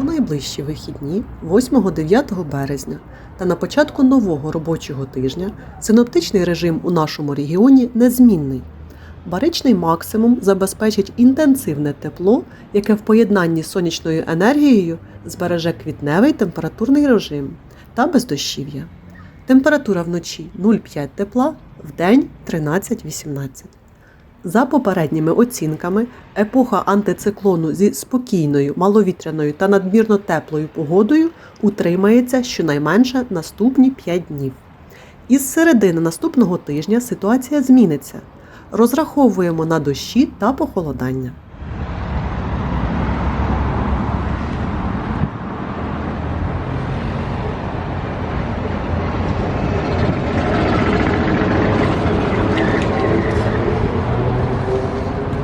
У найближчі вихідні, 8-9 березня та на початку нового робочого тижня, синоптичний режим у нашому регіоні незмінний. Баричний максимум забезпечить інтенсивне тепло, яке в поєднанні з сонячною енергією збереже квітневий температурний режим та бездощів'я. Температура вночі 0,5 тепла, вдень 13-18. За попередніми оцінками, епоха антициклону зі спокійною, маловітряною та надмірно теплою погодою утримається щонайменше наступні 5 днів. Із середини наступного тижня ситуація зміниться. Розраховуємо на дощі та похолодання.